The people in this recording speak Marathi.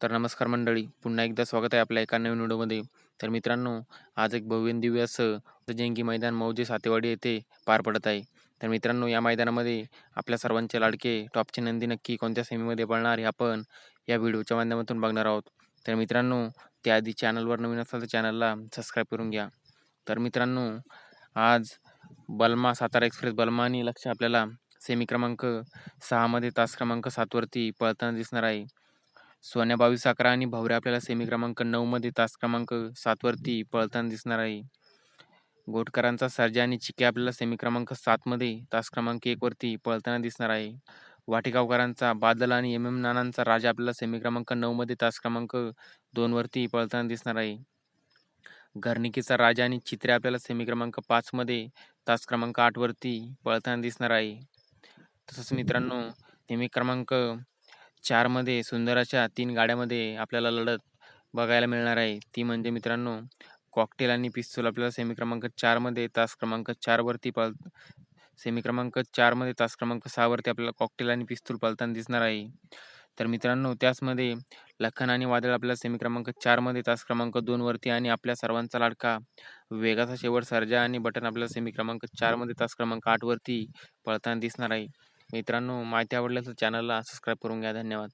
तर नमस्कार मंडळी पुन्हा एकदा स्वागत आहे आपल्या एका नवीन व्हिडिओमध्ये. तर मित्रांनो आज एक भव्य दिव्य असं जंगी मैदान मौजे सातेवाडी येथे पार पडत आहे. तर मित्रांनो या मैदानामध्ये आपल्या सर्वांचे लाडके टॉपचे नंदी नक्की कोणत्या सेमीमध्ये पळणार हे आपण या व्हिडिओच्या माध्यमातून बघणार आहोत. तर मित्रांनो त्याआधी चॅनलवर नवीन असाल तर चॅनलला सबस्क्राईब करून घ्या. तर मित्रांनो आज बलमा सातारा एक्सप्रेस बलमा आणि लक्ष आपल्याला सेमी क्रमांक सहामध्ये तास क्रमांक सातवरती पळताना दिसणार आहे. सोन्या बावीस अकरा आणि भावरे आपल्याला सेमी क्रमांक नऊमध्ये तास क्रमांक सातवरती पळताना दिसणार आहे. गोटकरांचा सर्जा आणि चिके आपल्याला सेमी क्रमांक सातमध्ये तास क्रमांक एकवरती पळताना दिसणार आहे. वाटेगावकरांचा बादल आणि एम एम नानांचा राजा आपल्याला सेमी क्रमांक नऊमध्ये तास क्रमांक दोनवरती पळताना दिसणार आहे. घरनिकीचा राजा आणि चित्रे आपल्याला सेमी क्रमांक पाचमध्ये तास क्रमांक आठवरती पळताना दिसणार आहे. तसंच मित्रांनो सेमी क्रमांक चारमध्ये सुंदर अशा तीन गाड्यामध्ये आपल्याला लढत बघायला मिळणार आहे. ती म्हणजे मित्रांनो कॉकटेल आणि पिस्तूल आपल्याला सेमी क्रमांक चारमध्ये तास क्रमांक चारवरती पळ सेमी क्रमांक चारमध्ये तास क्रमांक सहावरती आपल्याला कॉकटेल आणि पिस्तूल पळताना दिसणार आहे. तर मित्रांनो त्याचमध्ये लखन आणि वादळ आपल्याला सेमी क्रमांक चारमध्ये तास क्रमांक दोनवरती आणि आपल्या सर्वांचा लाडका वेगाचा शेवट सर्जा आणि बटन आपल्याला सेमी क्रमांक चारमध्ये तास क्रमांक आठवरती पळताना दिसणार आहे. मित्रांनो माहिती आवडल्यास चॅनलला सबस्क्राईब करून घ्या. धन्यवाद.